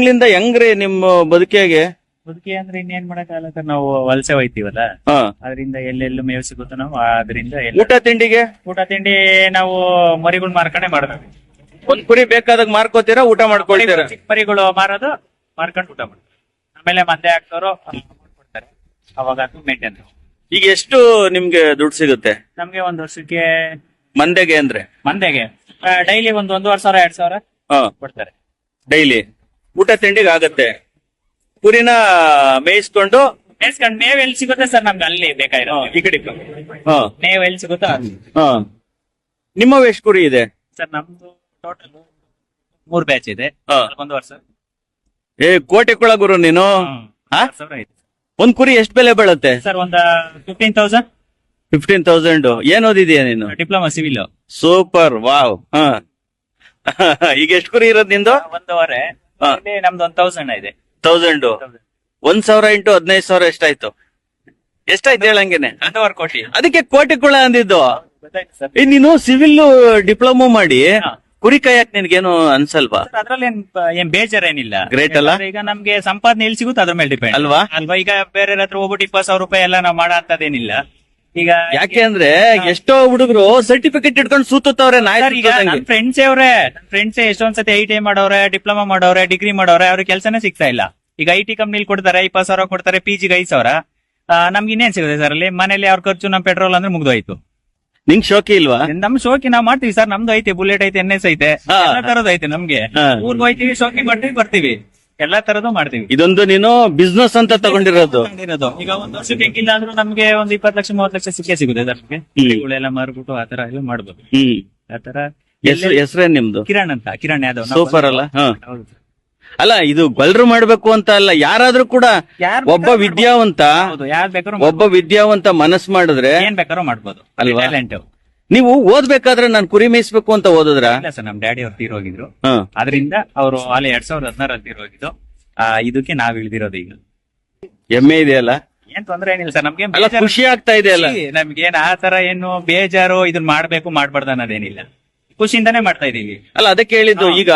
ತಿಂಗಳಿಂದ ಹೆಂಗ್ರಿ ನಿಮ್ಮ ಬದುಕಿಗೆ ಬದುಕಿ ಅಂದ್ರೆ ಇನ್ನೇನ್ ಮಾಡಕ್ಕಾಗಲ್ಲ ಸರ್ ನಾವು ವಲಸೆ ಹೋಯ್ತೀವಲ್ಲ? ಹಾ. ಅದರಿಂದ ಎಲ್ಲೆಲ್ಲೂ ಮೇವು ಸಿಗುತ್ತೋ ನಾವು ಅದರಿಂದ ಎಲ್ಲ ಊಟ ತಿಂಡಿಗೆ? ಊಟ ತಿಂಡಿ ನಾವು ಮರಿಗಳು ಮಾರ್ಕಣೆ ಮಾಡ್ತೀವಿ. ಒಂದ್ ಕುರಿ ಬೇಕಾದಾಗ ಮಾರ್ಕೋತೀರಾ ಊಟ ಮಾಡ್ಕೊಳ್ತೀರಾ? ಚಿಕ್ಕ ಮರಿಗಳು ಮಾರೋದು ಮಾರ್ಕೊಂಡು ಊಟ ಮಾಡ್ತಾರೆ ಆಮೇಲೆ ಮಂದೆ ಹಾಕ್ತವ್ರು ಕೊಡ್ತಾರೆ. ಅವಾಗ ಅದು ಮೇಂಟೈನ್ ಈಗ ಎಷ್ಟು ನಿಮ್ಗೆ ದುಡ್ಡು ಸಿಗುತ್ತೆ? ನಮ್ಗೆ ಒಂದ್ ವರ್ಷಕ್ಕೆ ಮಂದೆಗೆ ಅಂದ್ರೆ? ಮಂದೆಗೆ ಡೈಲಿ ಒಂದ್ ಒಂದೂವರೆ ಸಾವಿರ ಎರಡ್ ಸಾವಿರ ಹಾ. ಕೊಡ್ತಾರೆ. ಡೈಲಿ? ಊಟ ತಿಂಡಿಗೆ ಆಗತ್ತೆ. ಕುರಿನ ಮೇಯಿಸ್ಕೊಂಡು ಮೇಯಿಸ್ಕೊಂಡು ಮೇವ್ ಎಲ್ಲಿ ಸಿಗುತ್ತೆ ಸರ್ ನಮ್ಗೆ? ಅಲ್ಲಿ ಬೇಕಾಗಿರೋ ಈ ಕಡೆ ಹಾ. ಮೇವ್ ಎಲ್ಲಿ ಸಿಗುತ್ತಾ ಅಲ್ಲಿ. ಹಾ. ನಿಮ್ಮ ಎಷ್ಟು ಕುರಿ ಇದೆ? ಸರ್ ನಮ್ದು ಟೋಟಲ್ ಮೂರ್ ಬ್ಯಾಚ್ ಇದೆ. ಹಾ. ಒಂದು ವರ್ಷ. ಏ ಕೋಟೆ ಕುಳ ಗುರು ನೀನು? ಹಾ? ಸಾವಿರ ಒಂದ್ ಕುರಿ ಎಷ್ಟು ಬೆಲೆ ಬೀಳುತ್ತೆ? ಸರ್ ಒಂದ್ ಫಿಫ್ಟೀನ್ ತೌಸಂಡ್ ಫಿಫ್ಟೀನ್ ತೌಸಂಡ್ ಏನ್ ಓದಿದ್ಯಾ ನೀನು? Diploma civil. ಸೂಪರ್. ವಾವ್. ಹಾ. ಈಗ ಎಷ್ಟು ಕುರಿ ಇರೋದ್ ನಿಂದು? ಒಂದೂವರೆ. ಹಾ. ಇಲ್ಲಿ ನಮ್ದು ಒಂದ್ ತೌಸಂಡ್ ಇದೆ. ತೌಸಂಡ್ ಒಂದ್ ಸಾವಿರ ಇಂಟು ಹದಿನೈದು ಸಾವಿರ ಎಷ್ಟಾಯ್ತು? ಎಷ್ಟಾಯ್ತು ಹೇಳಂಗೇನೆ? ಒಂದೂವರೆ ಕೋಟಿ. ಅದಕ್ಕೆ ಕೋಟಿ ಕುಳ ಅಂದಿದ್ದು. ಗೊತ್ತಾಯ್ತು ಸರ್. ಏ, ನೀನು ಸಿವಿಲ್ ಡಿಪ್ಲೊಮಾ ಮಾಡಿ ಹಾ. ಕುರಿ ಕಾಯಕ್ ನಿನ್ಗೇನು ಅನ್ಸಲ್ವಾ? ಅದ್ರಲ್ಲಿ ಏನ್ ಪ- ಏನ್ ಬೇಜಾರೇನಿಲ್ಲ. ಗ್ರೇಟ್ ಅಲ್ಲ? ಯಾಕಂದ್ರೆ ಈಗ ನಮ್ಗೆ ಸಂಪಾದನೆ ಎಲ್ಲಿ ಸಿಗುತ್ತೆ ಅದ್ರ ಮೇಲೆ ಡಿಪೆಂಡ್ ಅಲ್ವಾ? ಅಲ್ವಾ? ಈಗ ಬೇರೆ ಹತ್ರ ಹೋಗ್ಬಿಟ್ಟು ಇಪ್ಪತ್ತು ಸಾವಿರ ರೂಪಾಯಿ ಎಲ್ಲ ನಾವು ಮಾಡೋ ಅಂತದೇನಿಲ್ಲ ಈಗ ಯಾಕೆ ಅಂದ್ರೆ ಎಷ್ಟೋ ಹುಡುಗರು ಸರ್ಟಿಫಿಕೇಟ್ ಇಟ್ಕೊಂಡು ಸೂತವ್ರೆ ನಾಯಿ ಈಗ ನನ್ ಫ್ರೆಂಡ್ಸ್ ಅವ್ರೆ ಫ್ರೆಂಡ್ಸ್ ಎಷ್ಟೊಂದ್ ಸತಿ ಐ ಟಿ ಐ ಮಾಡೋರೆ ಡಿಪ್ಲೊಮಾ ಮಾಡೋರೆ ಡಿಗ್ರಿ ಮಾಡೋರೆ ಅವ್ರಿಗೆ ಕೆಲಸನೇ ಸಿಗ್ತಾ ಇಲ್ಲ. ಈಗ ಐ ಟಿ ಕಂಪ್ನಿಲಿ ಕೊಡ್ತಾರೆ ಇಪ್ಪತ್ತು ಸಾವಿರ ಕೊಡ್ತಾರೆ ಪಿ ಜಿಗೆ ಐದು ಸಾವಿರ. ನಮ್ಗೆ ಇನ್ನೇನ್ ಸಿಗುತ್ತೆ ಸರ್ ಅಲ್ಲಿ? ಮನೇಲಿ ಅವ್ರ ಖರ್ಚು ನಮ್ ಪೆಟ್ರೋಲ್ ಅಂದ್ರೆ ಮುಗ್ದೋಯ್ತು. ನಿಂಗ್ ಶೋಕಿ ಇಲ್ವಾ? ನಮ್ ಶೋಕಿ ನಾವ್ ಮಾಡ್ತೀವಿ ಸರ್ ನಮ್ದು ಐತೆ ಬುಲೆಟ್ ಐತೆ ಎನ್ ಎಸ್ ಐತೆ. ತರದ್ ಐತೆ ನಮ್ಗೆ. ಊರ್ಗ್ ಹೋಯ್ತೀವಿ ಶೋಕಿ ಮಾಡ್ತೀವಿ ಬರ್ತೀವಿ. ಎಲ್ಲಾ ತರದ್ದು ಮಾಡ್ತೀವಿ. ಇದೊಂದು ನೀನು ಬಿಸ್ನೆಸ್ ಅಂತ ತಗೊಂಡಿರೋದು. ಈಗ ಒಂದ್ ವರ್ಷಕ್ಕೆ ಹೆಂಗಿಲ್ಲ ಅಂದ್ರೂ ನಮ್ಗೆ ಒಂದ್ ಇಪ್ಪತ್ತು ಲಕ್ಷ ಮೂವತ್ತು ಲಕ್ಷ ಸಿಕ್ಕೇ ಸಿಗುತ್ತೆ ಅದಕ್ಕೆ ನಮ್ಗೆ ಕುರಿಗಳೆಲ್ಲ ಮಾರ್ಬಿಟ್ಟು ಆತರ ಎಲ್ಲ ಮಾಡ್ಬೋದು. ಹ್ಮ್. ಆತರ ಹೆಸರು ಹೆಸರೇನ್ ನಿಮ್ದು? ಕಿರಣ್ ಅಂತ ಕಿರಣ್ ಯಾದವ್. ನಾವು ಸೂಪರ್ ಅಲ್ಲ? ಹಾ. ಹೌದು. ಸರ್. ಅಲ್ಲ ಇದು ಗೊಲ್ರು ಮಾಡ್ಬೇಕು ಅಂತ ಅಲ್ಲ ಯಾರಾದ್ರೂ ಕೂಡ ಯಾರ್ ಒಬ್ಬ ಬೇಕಾದ್ರೂ ವಿದ್ಯಾವಂತ ಹೌದು ಯಾರ್ ಬೇಕಾದ್ರೂ ಒಬ್ಬ ವಿದ್ಯಾವಂತ ಮನಸ್ ಮಾಡಿದ್ರೆ ಏನ್ ಬೇಕಾದ್ರೂ ಮಾಡ್ಬೋದು. ಅಲ್ವಾ? ಟ್ಯಾಲೆಂಟ್ ನೀವು ಓದ್ಬೇಕಾದ್ರೆ ನಾನು ಕುರಿ ಮೇಯಿಸ್ಬೇಕು ಅಂತ ಓದಿದ್ರ? ಇಲ್ಲ ಸರ್ ನಮ್ ಡ್ಯಾಡಿ ಅವ್ರು ತೀರೋಗಿದ್ರು ಹೋಗಿದ್ರು. ಅದರಿಂದ ಅವರು ಅಲ್ಲಿ ಎರಡ್ ಸಾವಿರದ ಹದಿನಾರಲ್ಲಿ ತೀರೋಗಿದ್ದು ಆ ಇದಕ್ಕೆ ನಾವ್ ಇಳಿದಿರೋದು ಈಗ. ಎಮ್ಮೆ ಇದೆಯಲ್ಲ? ಏನ್ ತೊಂದ್ರೆ ಏನಿಲ್ಲ ಸರ್ ನಮ್ಗೆ ಅಲ್ಲ ಖುಷಿ ಆಗ್ತಾ ಇದೆ ಅಲ್ಲ? ನಮ್ಗೆ ಏನ್ ಆ ತರ ಏನು ಬೇಜಾರು ಇದನ್ನ ಮಾಡ್ಬೇಕು ಮಾಡ್ಬಾರ್ದು ಅನ್ನೋದೇನಿಲ್ಲ. ಖುಷಿಯಿಂದಾನೇ ಮಾಡ್ತಾ ಇದೀವಿ. ಅಲ್ಲ ಅದಕ್ಕೆ ಹೇಳಿದ್ದು ಈಗ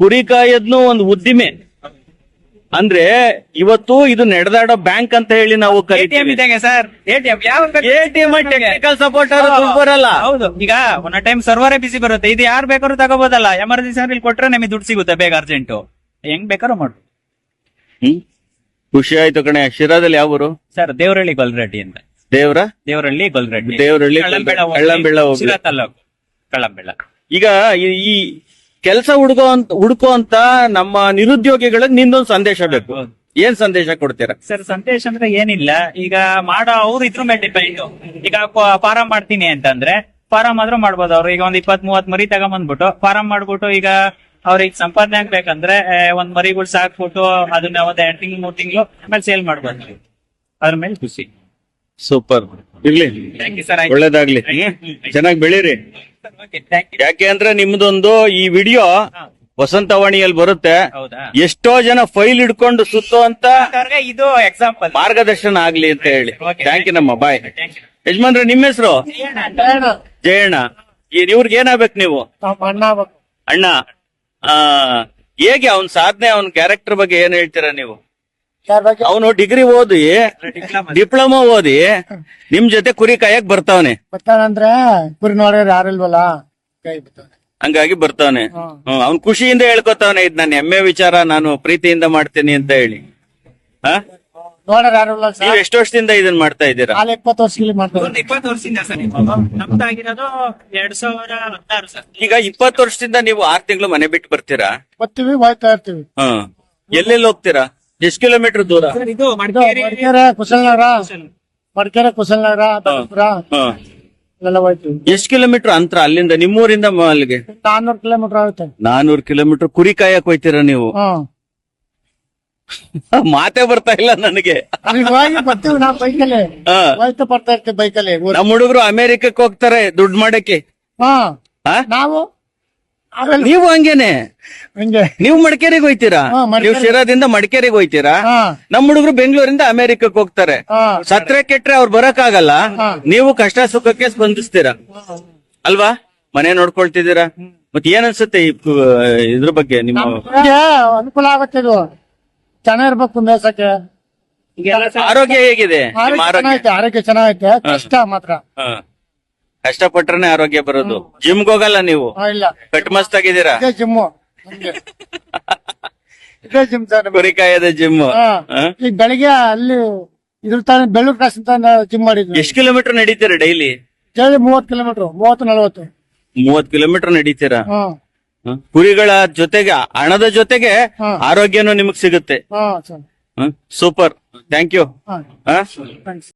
ಕುರಿ ಕಾಯದ್ನು ಒಂದು ಉದ್ದಿಮೆ. ಅಂದ್ರೆ ಇವತ್ತು ಇದು ನಡೆದಾಡೋ ಬ್ಯಾಂಕ್ ಅಂತ ಹೇಳಿ ನಾವು ಎಟಿಎಂ ಇದ್ದಂಗೆ ಸರ್ ಎಟಿಎಂ ಯಾವ ಎಟಿಎಂ ಟೆಕ್ನಿಕಲ್ ಸಪೋರ್ಟ್ ದುಡ್ಡು ಬರಲ್ಲ ಹೌದು ಈಗ ಒನ್ ಟೈಮ್ ಸರ್ವರೇ ಬಿಸಿ ಬರುತ್ತೆ. ಇದು ಯಾರು ಬೇಕಾದ್ರೂ ತಗೋಬೋದಲ್ಲ. ಎಮರ್ಜೆನ್ಸಿ ಇಲ್ಲಿ ಕೊಟ್ರೆ ನಿಮಗೆ ದುಡ್ಡು ಸಿಗುತ್ತೆ ಬೇಗ ಅರ್ಜೆಂಟ್ ಹೆಂಗ್ ಬೇಕಾದ್ರೂ ಮಾಡು ಹ್ಮ್? ಖುಷಿ ಆಯ್ತು ಕಣೆ. ಶಿರಾದಲ್ಲಿ ಯಾವ ಊರು? ಸರ್ ದೇವರಳ್ಳಿ ಗೊಲ್ರೆಡ್ಡಿ ಅಂತ. ದೇವ್ರ? ದೇವರಳ್ಳಿ ಗೊಲ್ರೆಡ್ಡಿ. ದೇವರಳ್ಳಿ ಕಳ್ಳಂಬೆಳ್ಳ ತಾಲೂಕು. ಕಳ್ಳಂಬೆಳ ಈಗ ಈ ಕೆಲಸ ಹುಡುಗೋ ಅಂತ ಹುಡುಕೋ ಅಂತ ನಮ್ಮ ನಿರುದ್ಯೋಗಿಗಳಿಗೆ ನಿಂದೊಂದು ಸಂದೇಶ ಬೇಕು. ಏನ್ ಸಂದೇಶ ಕೊಡ್ತೀರಾ? ಸರ್ ಸಂದೇಶ ಅಂದ್ರೆ ಏನಿಲ್ಲ. ಈಗ ಮಾಡೋ ಅವ್ರು ಇದ್ರ ಮೇಲೆ ಡಿಪೆಂಡ್ ಈಗ ಫಾರಂ ಮಾಡ್ತೀನಿ ಅಂತಂದ್ರೆ ಫಾರಂ ಆದ್ರೂ ಮಾಡ್ಬೋದು ಅವ್ರು. ಈಗ ಒಂದ್ ಇಪ್ಪತ್ ಮೂವತ್ ಮರಿ ತಗೊಂಬಂದ್ಬಿಟ್ಟು ಫಾರಂ ಮಾಡ್ಬಿಟ್ಟು ಈಗ ಅವ್ರಿಗೆ ಸಂಪಾದನೆ ಆಗ್ಬೇಕಂದ್ರೆ ಒಂದ್ ಮರಿಗಳು ಸಾಕ್ಬಿಟ್ಟು ಅದನ್ನ ಒಂದ್ ಎರಡ್ ತಿಂಗಳು ಮೂರ್ ತಿಂಗಳು ಆಮೇಲೆ ಸೇಲ್ ಮಾಡ್ಬೋದು. ಅದ್ರ ಮೇಲೆ ಖುಷಿ. ಸೂಪರ್. ಇರ್ಲಿ. ಥ್ಯಾಂಕ್ ಯು ಸರ್ ಒಳ್ಳೇದಾಗ್ಲಿ. ಚೆನ್ನಾಗಿ ಬೆಳೀರಿ. ಯಾಕೆ ಅಂದ್ರೆ ನಿಮ್ದೊಂದು ಈ ವಿಡಿಯೋ ವಸಂತವಾಣಿಯಲ್ಲಿ ಬರುತ್ತೆ. ಹೌದಾ? ಎಷ್ಟೋ ಜನ ಫೈಲ್ ಹಿಡ್ಕೊಂಡು ಸುತ್ತೋ ಅಂತ ಇದು ಎಕ್ಸಾಂಪಲ್ ಮಾರ್ಗದರ್ಶನ ಆಗ್ಲಿ ಅಂತ ಹೇಳಿ. ಥ್ಯಾಂಕ್ ಯು ನಮ್ಮ ಬಾಯ್. ಯಜಮಾನ್ರ ನಿಮ್ಮ ಹೆಸರು? ಜಯಣ್ಣ. ಈ- ಇವ್ರಿಗೆ ಏನಾಗ್ಬೇಕು ನೀವು? ಅಣ್ಣ ಆ ಹೇಗೆ ಅವನ್ ಸಾಧನೆ ಅವ್ನ ಕ್ಯಾರೆಕ್ಟರ್ ಬಗ್ಗೆ ಏನ್ ಹೇಳ್ತೀರಾ ನೀವು? ಅವನು ಡಿಗ್ರಿ ಓದಿ ಡಿಪ್ಲೊಮಾ. ಓದಿ ನಿಮ್ ಜೊತೆ ಕುರಿ ಕಾಯಕ್ ಬರ್ತಾವನೆ. ಬರ್ತಾನಂದ್ರೆ ಕುರಿ ನೋಡ್ರಿ ಯಾರಿಲ್ವಲ್ಲ ಕೈ ಬಿಡ್ತಾನೆ ಹಂಗಾಗಿ ಬರ್ತಾವನೆ. ಅವ್ನ್ ಖುಷಿಯಿಂದ ಹೇಳ್ಕೊತಾವನೆ ಇದ್ ನಾನು ಹೆಮ್ಮೆ ವಿಚಾರ ನಾನು ಪ್ರೀತಿಯಿಂದ ಮಾಡ್ತೀನಿ ಅಂತ ಹೇಳಿ. ಹಾ? ನೋಡ್ರಿ ಯಾರಿಲ್ಲ ನೀವ್ ಎಷ್ಟು ವರ್ಷದಿಂದ ಇದನ್ನ ಮಾಡ್ತಾ ಇದ್ದೀರಾ? ಕಾಲ ಇಪ್ಪತ್ತು ವರ್ಷ ಮಾಡ್ತಾರೆ ಒಂದು ಇಪ್ಪತ್ತು ವರ್ಷದಿಂದ ಸರ್ ನಮ್ದಾಗಿರೋದು ಎರಡ್ ಸಾವಿರ ಹದಿನಾರು ಸರ್. ಈಗ ಇಪ್ಪತ್ತು ವರ್ಷದಿಂದ ನೀವು ಆರ್ ತಿಂಗಳು ಮನೆ ಬಿಟ್ಟು ಬರ್ತೀರಾ? ಬರ್ತೀವಿ ಹೋಯ್ತಾ ಇರ್ತೀವಿ. ಹಾ ಎಲ್ಲೆಲ್ಲಿ ಹೋಗ್ತೀರಾ? ಎಷ್ಟ್ ಕಿಲೋಮೀಟರ್ ದೂರ? ಸರ್ ಇದು ಮಡಿಕೇರಿ ಮಡಿಕೇರೆ ಕುಶಲನಗರ. ಎಷ್ಟು ಕುಶಲನಗರ ಹಾ. ಹೋಯ್ತೀವಿ ಎಷ್ಟ್ ಕಿಲೋಮೀಟರ್ ಅಂತರ? ಅಲ್ಲಿಂದ ನಿಮ್ಮೂರಿಂದ ಮ- ಅಲ್ಲಿಗೆ ನಾನ್ನೂರು ಕಿಲೋಮೀಟರ್ ಆಗುತ್ತೆ. ನಾನೂರು ಕಿಲೋಮೀಟರ್ ಕುರಿ ಕಾಯಕ್ ಹೋಯ್ತೀರ ನೀವು? ಹ್ಮ್ ಮಾತೇ ಬರ್ತಾ ಇಲ್ಲ ನನಗೆ. ಅಲ್ಲಿಗೆ ಹೋಗಿ ಬರ್ತೀವಿ ನಾವು ಬೈಕಲ್ಲಿ. ಹಾ. ಹೋಯ್ತಾ ಬರ್ತಾ ಇರ್ತೀವಿ ಬೈಕಲ್ಲಿ ಊರ್ ನಮ್ ಹುಡುಗರು ಅಮೆರಿಕಕ್ಕೆ ಹೋಗ್ತಾರೆ ದುಡ್ಡು ಮಾಡಕ್ಕೆ. ಹಾ. ಹಾ? ನಾವು ನೀವು ಹಂಗೇನೆ. ಹಿಂಗೆ. ನೀವು ಮಡಿಕೇರಿಗೆ ಹೋಯ್ತೀರಾ? ಹಾ, ಮಡಿಕೇರಿ. ನೀವು ಶಿರಾದಿಂದ ಮಡಿಕೇರಿಗೆ ಹೋಯ್ತೀರಾ? ಹಾ. ನಮ್ ಹುಡುಗರು ಬೆಂಗಳೂರಿಂದ ಅಮೆರಿಕಕ್ಕೆ ಹೋಗ್ತಾರೆ. ಹಾ. ಸತ್ರೆ ಕೆಟ್ರೆ ಅವ್ರು ಬರಕ್ ಆಗಲ್ಲ ನೀವು ಕಷ್ಟ ಸುಖಕ್ಕೆ ಸ್ಪಂದಿಸ್ತೀರಾ? ಅಲ್ವಾ? ಮನೆ ನೋಡ್ಕೊಳ್ತಿದ್ದೀರಾ? ಮತ್ತೆ ಏನ್ ಅನ್ಸುತ್ತೆ ಈ ಕು- ಇದ್ರ ಬಗ್ಗೆ ನಿಮ್ಮ ನಮ್ಗೆ ಅನುಕೂಲ ಆಗುತ್ತೆ ಇದು. ಚೆನ್ನಾಗಿರ್ಬೇಕು ಮೇಸಕ್ಕೆ. ಆರೋಗ್ಯ ಹೇಗಿದೆ? ನಿಮ್ಮ ಆರೋಗ್ಯ ಆರೋಗ್ಯ? ಚೆನ್ನಾಗೈತೆ ಆರೋಗ್ಯ ಚೆನ್ನಾಗೈತೆ. ಕಷ್ಟ ಮಾತ್ರ. ಹ. ಕಷ್ಟಪಟ್ರನೆ ಆರೋಗ್ಯ ಬರೋದು. ಜಿಮ್ಗೆ ಹೋಗಲ್ಲ ನೀವು. ಇಲ್ಲ. ಕಟ್ ಮಸ್ತ್ ಆಗಿದ್ದೀರಾ? ಇದೇ ಜಿಮ್ಮು. ನಮ್ಗೆ. ಇದೇ ಜಿಮ್ ಸರ್ ನಮ್ಗೆ. ಕುರಿ ಕಾಯದ ಜಿಮ್ ಹಾ. ಈಗ ಬೆಳಿಗ್ಗೆ ಅಲ್ಲಿ ಇದ್ರ ತಾನೆ ಬೆಳ್ಳೂರ್ ಕ್ರಾಸ್ ಅಂತ ಜಿಮ್ ಮಾಡಿದ್ವಿ. ಎಷ್ಟ್ ಕಿಲೋಮೀಟರ್ ನಡೀತೀರ ಡೈಲಿ? ಡೈಲಿ ಮೂವತ್ತು ಕಿಲೋಮೀಟರ್ ಮೂವತ್ತು ನಲವತ್ತು. ಮೂವತ್ ಕಿಲೋಮೀಟರ್ ನಡೀತೀರಾ? ಹ್ಮ್? ಕುರಿಗಳ ಜೊತೆಗೆ ಹಣದ ಜೊತೆಗೆ ಆರೋಗ್ಯನು ಆರೋಗ್ಯನೂ ನಿಮಗ್ ಸಿಗುತ್ತೆ. ಹಾ ಸರ್. ಸೂಪರ್. Thank you. ಹಾ. ಹಾ? ಥ್ಯಾಂಕ್ಸ್.